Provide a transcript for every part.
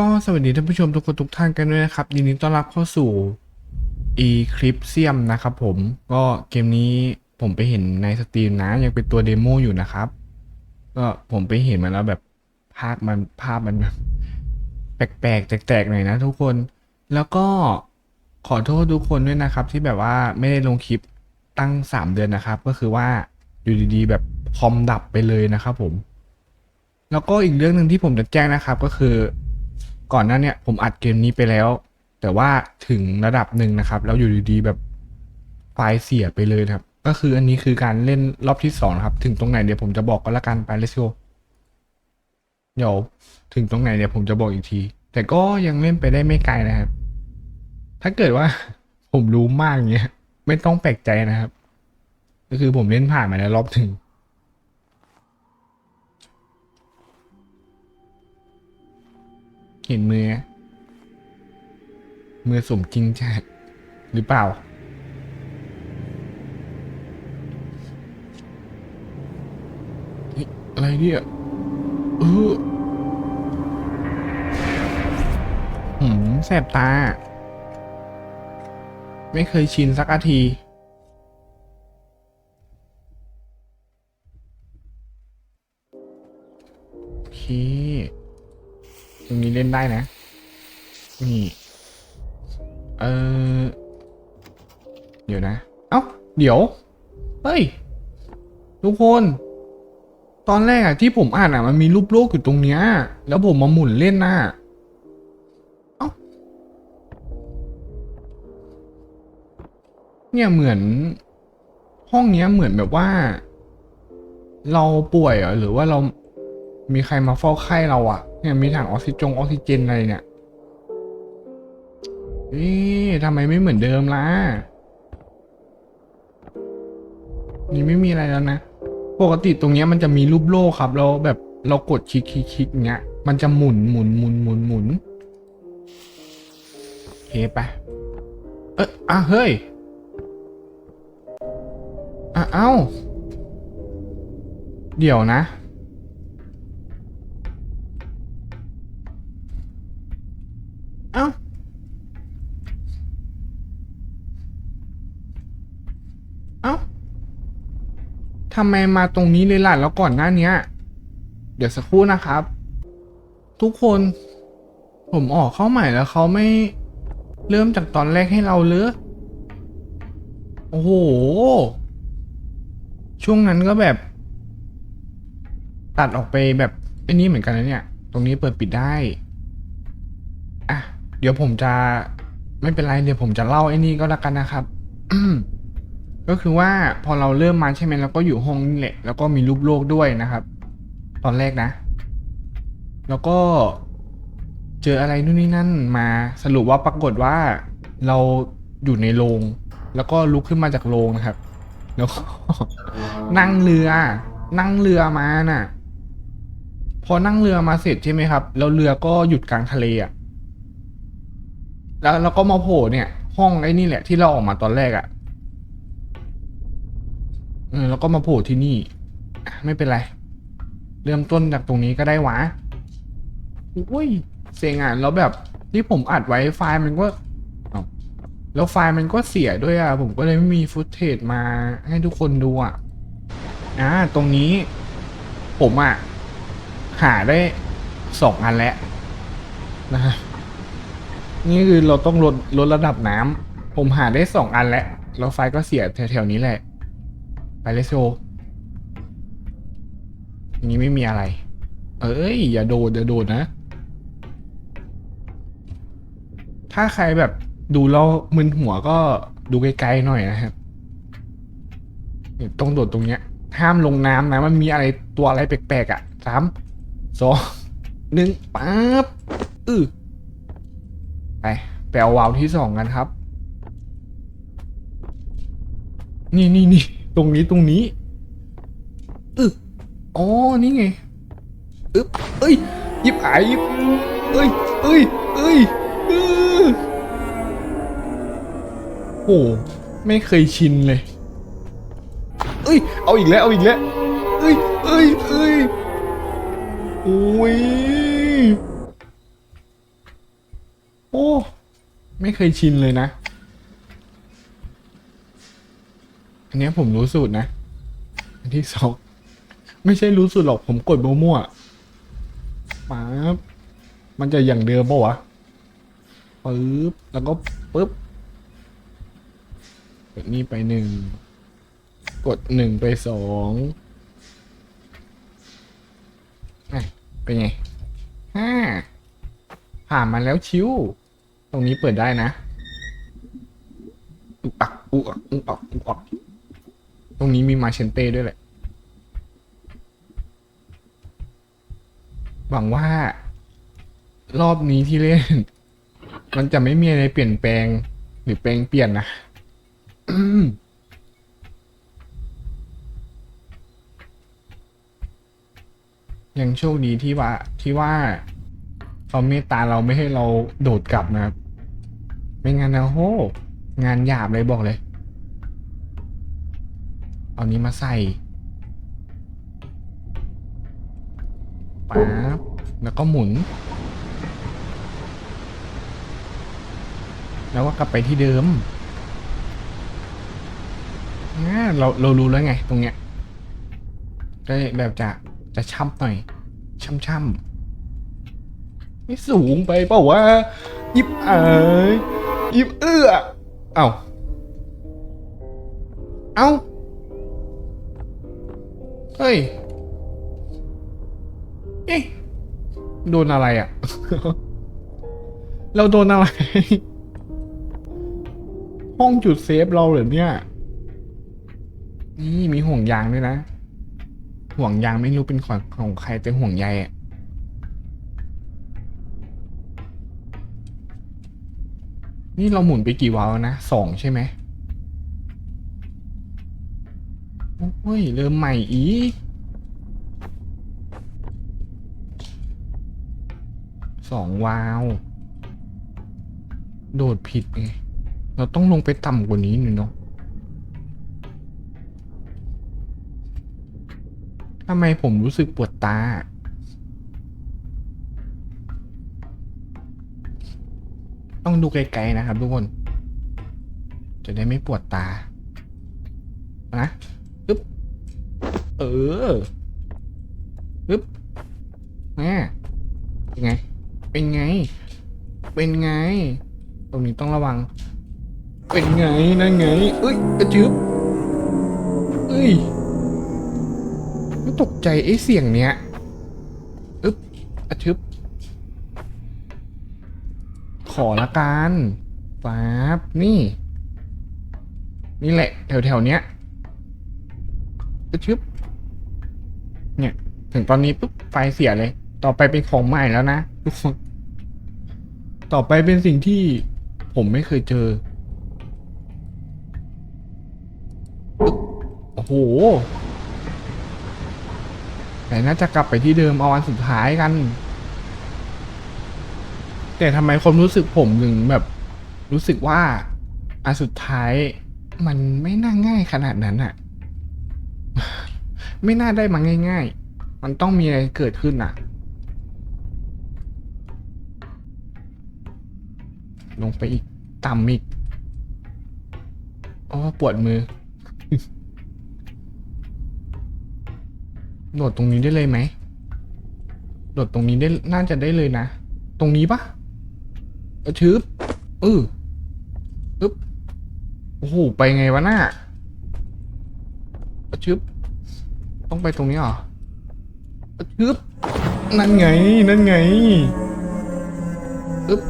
ก็สวัสดีท่านผู้ชมทุกคนทุกท่านกันด้วยนะครับ ยินดีต้อนรับเข้าสู่ Eclipsium นะครับผมก็เกมนี้ผมไปเห็นในสตรีมนะ ยังเป็นตัวเดโมอยู่นะครับ ก็ผมไปเห็นมาแล้วแบบภาพมันภาพมันแบบแปลกๆแตกๆหน่อยนะทุกคนแล้วก็ขอโทษทุกคนด้วยนะครับ ที่แบบว่าไม่ได้ลงคลิปตั้ง 3 เดือนนะครับ ก็คือว่าอยู่ดีๆ แบบคอมดับไปเลยนะครับผม แล้วก็อีกเรื่องหนึ่งที่ผมจะแจ้งนะครับก็คือ ก่อนหน้าเนี่ยผมอัดเกมนี้ไปแล้ว แต่ว่าถึงระดับหนึ่งนะครับ แล้วอยู่ดีๆแบบไฟล์เสียไปเลยครับ ก็คืออันนี้คือการเล่นรอบที่สองครับ ถึงตรงไหนเดี๋ยวผมจะบอกก็แล้วกันไป let's go เดี๋ยวถึงตรงไหนเดี๋ยวผมจะบอกอีกที แต่ก็ยังเล่นไปได้ไม่ไกลนะครับ ถ้าเกิดว่าผมรู้มากเงี้ยไม่ต้องแปลกใจนะครับ ก็คือผมเล่นผ่านมาแล้วรอบถึง เห็นมือ มือสมจริงใช่หรือเปล่า อะไรเนี่ยเออหืมแสบตา ไม่เคยชินสักอาที เล่นได้นะ นี่ เออเดี๋ยวนะ เอ้า เดี๋ยว เฮ้ย ทุกคน ตอนแรกอะที่ผมอ่านอะมันมีรูปโลกอยู่ตรงเนี้ย แล้วผมมาหมุนเล่นน่ะเอ้า เนี่ยเหมือน ห้องเนี้ยเหมือนแบบว่า เราป่วยเหรอหรือว่าเรามีใครมาเฝ้าไข้เราอะ เนี่ยมีถังออกซิจงออกซิเจนอะไรเนี่ยเอ๊ะทำไมไม่เหมือนเดิมล่ะ นี่ไม่มีอะไรแล้วนะ ปกติตรงเนี้ยมันจะมีรูปโลกครับ เราแบบเรากดคลิกคลิกคลิกเงี้ย มันจะหมุนหมุนหมุนหมุนหมุนเคไปเอ๊ะอะเฮ้ยอะเอ้า เดี๋ยวนะ เอ้า เอ้า ทำไมมาตรงนี้เลยล่ะแล้วก่อนหน้านี้เดี๋ยวสักครู่นะครับ ทุกคนผมออกเข้าใหม่แล้วเขาไม่เริ่มจากตอนแรกให้เราเลยโอ้โห ช่วงนั้นก็แบบ ตัดออกไปแบบไอ้นี้เหมือนกันนะเนี่ย ตรงนี้เปิดปิดได้ อะ เดี๋ยวผมจะไม่เป็นไร เดี๋ยวผมจะเล่าไอ้นี่ก็แล้วกันนะครับ ก็คือว่าพอเราเริ่มมาใช่ไหมเราก็อยู่ห้องนี่แหละแล้วก็มีรูปโลกด้วยนะครับ ตอนแรกนะ แล้วก็เจออะไรนู่นนี่นั่นมาสรุปว่าปรากฏว่าเราอยู่ในโรงแล้วก็ลุกขึ้นมาจากโรงนะครับ แล้วก็นั่งเรือ นั่งเรือมาน่ะ พอนั่งเรือมาเสร็จใช่ไหมครับ แล้วเรือก็หยุดกลางทะเลอะแล้วเราก็มาโผล่เนี่ย ห้องไอ้นี่แหละที่เราออกมาตอนแรกอะ่ะ เออแล้วก็มาโผล่ที่นี่ ไม่เป็นไร เริ่มต้นจากตรงนี้ก็ได้วะอุ้ยเสียงอะแล้วแบบที่ผมอัดไว้ไฟล์มันก็แล้วไฟล์มันก็เสียด้วยอะ ผมก็เลยไม่มีฟุตเทจมาให้ทุกคนดูอะอ่าตรงนี้ ผมอะ หาได้สองอันแล้วนะนี่คือเราต้องลดลดระดับน้ำผมหาได้สองอันแล้วแล้วไฟก็เสียแถวๆนี้แหละ ไปเลยโซอย่างนี้ไม่มีอะไร เอ้ย อย่าโดดอย่าโดดนะ ถ้าใครแบบดูแล้วมึนหัวก็ดูไกลๆหน่อยนะครับต้องโดดตรงเนี้ย ห้ามลงน้ำนะ มันมีอะไรตัวอะไรแปลกๆอะสามสองหนึ่งปั๊บอือไปไปเอาวาวที่สองกันครับ นี่นี่นี่ ตรงนี้ตรงนี้อึอ๋อ นี่ไงอึ๊บเอ้ยยิบหายยิบเอ้ยเอ้ยเอ้ยเออโอ้ไม่เคยชินเลย เอ้ย เอาอีกแล้ว เอาอีกแล้ว เอ้ยเอ้ยเอ้ยโอ้ย โอ้ ไม่เคยชินเลยนะ อันนี้ผมรู้สูตรนะ อันที่สองไม่ใช่รู้สูตรหรอกผมกดมั่วๆป๊าบมันจะอย่างเดิมปะวะปึ๊บแล้วก็ปึ๊บกดนี่ไปหนึ่งกดหนึ่งไปสองอะเป็นไงห้าผ่านมาแล้วชิว ตรงนี้เปิดได้นะอุกอักอุกอักอุกอักอุกอัก รงนี้มีมาเชนเต้ด้วยแหละ หวังว่า รอบนี้ที่เล่น มันจะไม่มีอะไรเปลี่ยนแปลง หรือแปลงเปลี่ยนนะยังโชคดีที่ว่าที่ว่าเขาเมตตาเราไม่ให้เราโดดกลับนะครับ ไม่งั้นนะโห งานหยาบเลยบอกเลย เอานี้มาใส่ป๊าบแล้วก็หมุน แล้วก็กลับไปที่เดิมอ่าเราเรารู้แล้วไงตรงเนี้ยก็แบบจะจะช่ำหน่อยช่ำช่ำๆไม่สูงไปเปล่าวะยิบเอ๋ยยิบเอื้อ เอ้า เอ้า ฮ้ย เอ๊ะโดนอะไรอะ เราโดนอะไร ห้องจุดเซฟเราเหรอเนี่ย นี่มีห่วงยางด้วยนะ ห่วงยางไม่รู้เป็นของของใครแต่ห่วงใยอะนี่เราหมุนไปกี่วาล์วนะสองใช่ไหม โอ้ยเริ่มใหม่อีกสองวาว โดดผิดไง เราต้องลงไปต่ำกว่านี้หน่อยเนาะทำไมผมรู้สึกปวดตา ต้องดูไกลๆนะครับทุกคน จะได้ไม่ปวดตา นะ ออปึ๊บแม่เป็นไง เป็นไง เป็นไง ตรงนี้ต้องระวัง เป็นไงนั่นไงเอ้ยกระจึบเอ้ยไม่ตกใจไอ้เสียงเนี้ยอึ๊บอะชึบขอละกันป๊าบนี่ นี่แหละ แถวแถวๆเนี้ยอะชึบ ถึงตอนนี้ปุ๊บไฟเสียเลย ต่อไปเป็นของใหม่แล้วนะทุกคน ต่อไปเป็นสิ่งที่ผมไม่เคยเจอ โอ้โห แต่น่าจะกลับไปที่เดิมเอาอันสุดท้ายกัน แต่ทำไมความรู้สึกผมถึงแบบ รู้สึกว่าอันสุดท้ายมันไม่น่าง่ายขนาดนั้นอะไม่น่าได้มาง่าย ๆ มันต้องมีอะไรเกิดขึ้นอะลงไปอีก ต่ำอีกอ๋อปวดมือ โดดตรงนี้ได้เลยไหม โดดตรงนี้ได้ น่าจะได้เลยนะ ตรงนี้ปะเออชืบเอออึ๊บ โอ้โห ไปไงวะน่าเออชืบต้องไปตรงนี้เหรอ ชืบนั่นไง นั่นไงอึ๊บ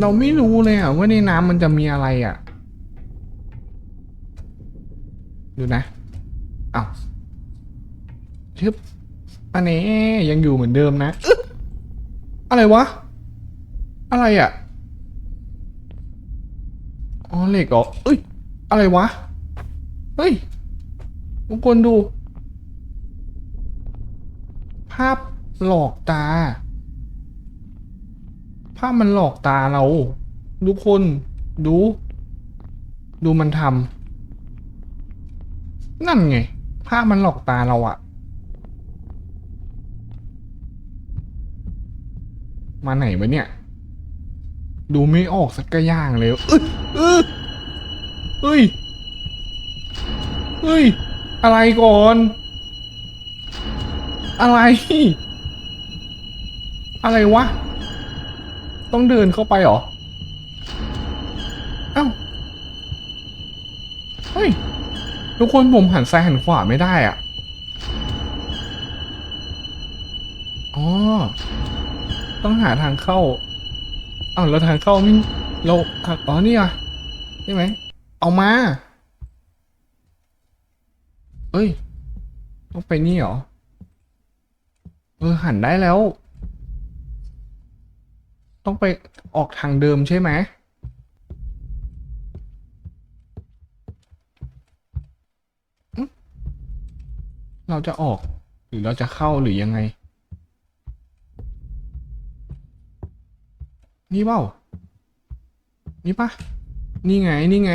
เราไม่รู้เลยอะว่าในน้ำมันจะมีอะไรอะดูนะอ้าวชึบอันนี้ยังอยู่เหมือนเดิมนะอึ๊ะอะไรวะ อะไรอะ่ะ อ๋อเหล็กเหรอเอ้ย อะไรวะ เฮ้ยทุกคนดูภาพหลอกตา ภาพมันหลอกตาเรา ทุกคนดู ดูมันทำนั่นไง ภาพมันหลอกตาเราอะมาไหนวะเนี่ย ดูไม่ออกสักกระอย่างเลยเอ้ยเอ้ยเฮ้ยเฮ้ย อะไรก่อน อะไร อะไรวะ ต้องเดินเข้าไปเหรอ เอ้า เฮ้ย ทุกคนผมหันซ้ายหันขวาไม่ได้อะ อ๋อ ต้องหาทางเข้าอ้าวแล้วทางเข้าไม่เราอ๋อนี่อะใช่ไหม เอามา เอ้ย ต้องไปนี่เหรอ เออหันได้แล้ว ต้องไปออกทางเดิมใช่ไหมเราจะออกหรือเราจะเข้าหรือยังไง นี่เปล่า นี่ปะนี่ไง นี่ไง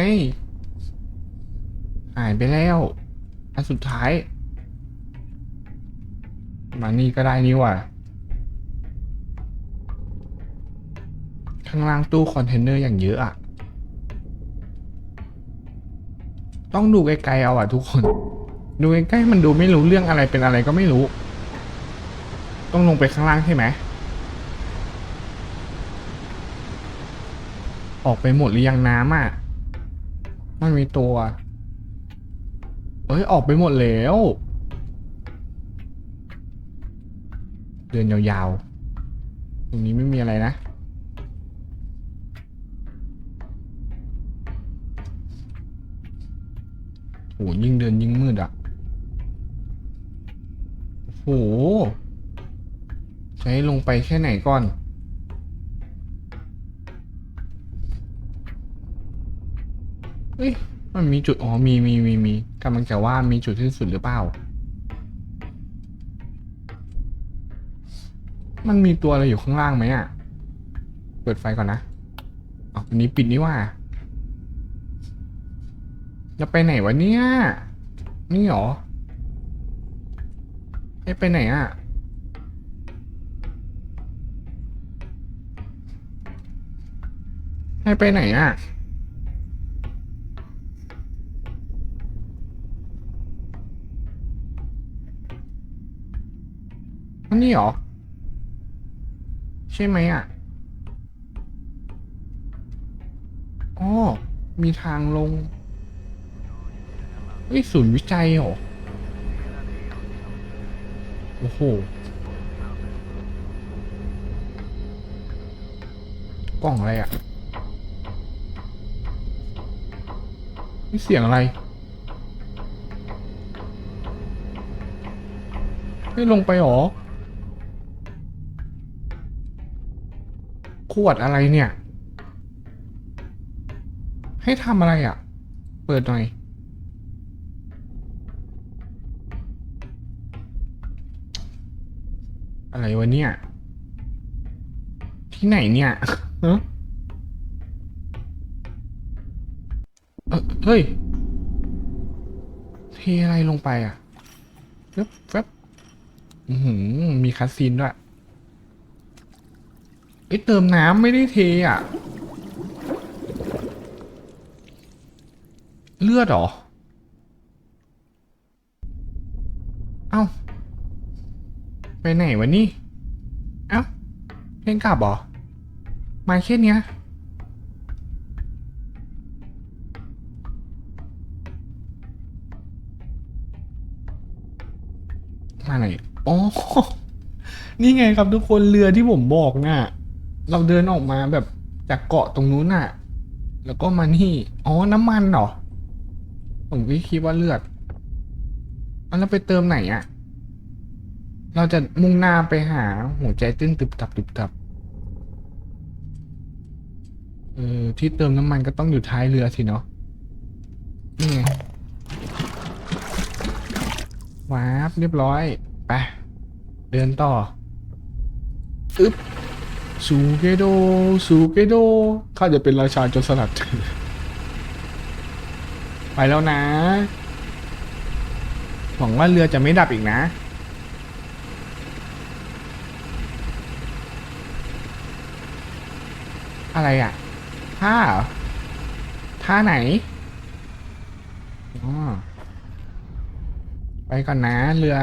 หายไปแล้ว อันสุดท้าย มานี่ก็ได้นี่ว่าข้างล่างตู้คอนเทนเนอร์อย่างเยอะอะต้องดูไกลๆเอาอะทุกคน ดูใกล้ๆมันดูไม่รู้เรื่องอะไรเป็นอะไรก็ไม่รู้ ต้องลงไปข้างล่างใช่ไหมออกไปหมดหรือยังน้ำอะไม่มีตัว เอ้ย ออกไปหมดแล้ว เดินยาวๆ ตรงนี้ไม่มีอะไรนะ โหยิ่งเดินยิ่งมืดอะ โหให้ลงไปแค่ไหนก่อนเฮ้ยมันมีจุด อ๋อ มีมีมีมีกำลังจะว่ามีจุดที่สุดหรือเปล่า มันมีตัวอะไรอยู่ข้างล่างไหมอะ เปิดไฟก่อนนะอ๋ออันนี้ปิดนี่ว่า จะไปไหนวะเนี่ย นี่หรอให้ไปไหนอะ ให้ไปไหนอะนนี้เหรอ ใช่ไหมอะอ๋อมีทางลงเฮ้ยศูนย์วิจัยเหรอ โอ้โห กล่องอะไรอะนี่เสียงอะไรไม่ลงไปหรอ ขวดอะไรเนี่ย ให้ทำอะไรอะ เปิดหน่อย อะไรวะเนี่ย ที่ไหนเนี่ยเฮ้ยเทอะไรลงไปอะแฟบแฟบมีคัสซีนด้วย อ้เติมน้ำไม่ได้เทอะ เลือดเหรอ เอ้า ไปไหนวะนี่ เอ้าเล่นกลับหรอ มาแค่เนี้ยมาไหนอ๋อ นี่ไงครับทุกคนเรือที่ผมบอกน่ะ เราเดินออกมาแบบจากเกาะตรงนู้นน่ะ แล้วก็มานี่ อ๋อ น้ำมันเหรอ ผมก็คิดว่าเลือดอแล้วไปเติมไหนอะเราจะมุ่งหน้าไปหาหัวใจเต้นตึบตับตึบตับ เออ ที่เติมน้ำมันก็ต้องอยู่ท้ายเรือสิเนาะ นี่ไงวาบเรียบร้อย ไป เดินต่อ อึ๊บ สูเกโด สูเกโด ข้าจะเป็นราชาจรสลัด ไปแล้วนะ หวังว่าเรือจะไม่ดับอีกนะ อะไรอะ ท่า ท่าไหนอ๋อไปก่อนนะ เรือ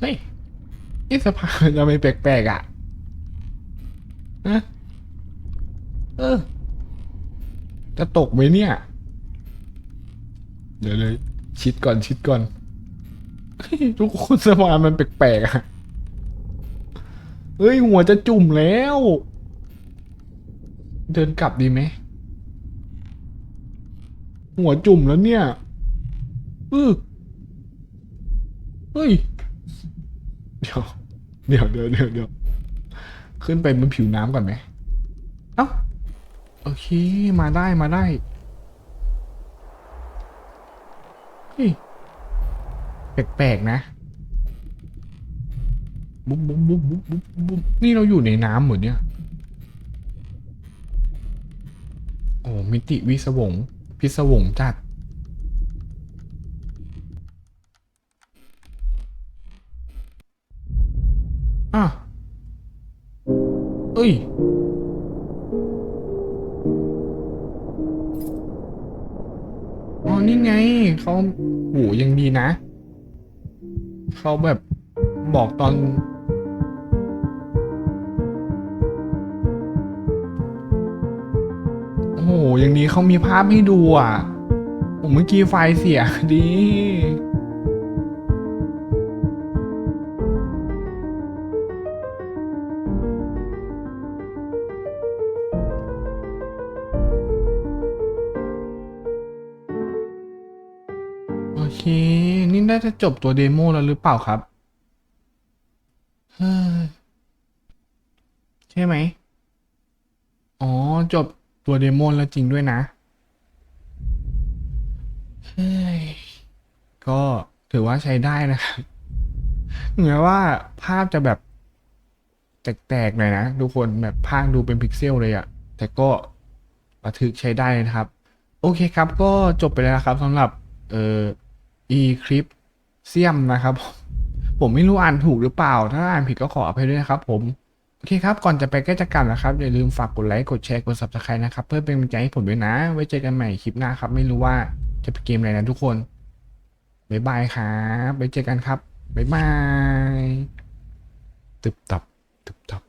เฮ้ย นี่สะพาทำไมแปลกๆอะฮะเออ จะตกไหมเนี่ย เดี๋ยวเลย ชิดก่อนชิดก่อนทุกคนสะพามันแปลกๆอะเฮ้ย หัวจะจุ่มแล้ว เดินกลับดีไหม หัวจุ่มแล้วเนี่ยเออเฮ้ย เดี๋ยวเดี๋ยวเดี๋ยวเดี๋ยวขึ้นไปบนผิวน้ำก่อนไหมเอ้าโอเค มาได้มาได้เฮ้ยแปลกๆนะบุ๊บบุ๊บบุ๊บบุ๊บบุ๊บบุ๊บนี่เราอยู่ในน้ำเหมือนเนี่ยโอ้มิติวิศวงพิศวงจัด อะเอ้ย อ๋อ นี่ไง เขาโหยังดีนะ เขาแบบบอกตอนโอ้โหอย่างนี้เขามีภาพให้ดูอะผมเมื่อกี้ไฟเสียดี นี่าจะจบตัวเดโมแล้วหรือเปล่าครับ ใช่ไหม อ๋อ จบตัวเดโมแล้วจริงด้วยนะก็ถือว่าใช้ได้นะครับเหมือนว่าภาพจะแบบ แตกๆหน่อยนะทุกคนแบบภาพดูเป็นพิกเซลเลยอะแต่ก็บันทึกใช้ได้นะครับ โอเคครับก็จบไปแล้วครับสำหรับเอ่อ e c l i p s i u m นะครับ ผมไม่รู้อ่านถูกหรือเปล่า ถ้าอ่านผิดก็ขออภัยด้วยนะครับผมโอเคครับ ก่อนจะไปใกล้จะกลับนะครับ อย่าลืมฝากกดไลค์ กดแชร์ กด subscribe นะครับ เพื่อเป็นกำลังใจให้ผมด้วยนะ ไว้เจอกันใหม่คลิปหน้าครับ ไม่รู้ว่าจะเป็นเกมอะไรนะทุกคน บ๊ายบายครับไว้เจอกันครับ บ๊ายบาย ตึบตับ ตึบตับ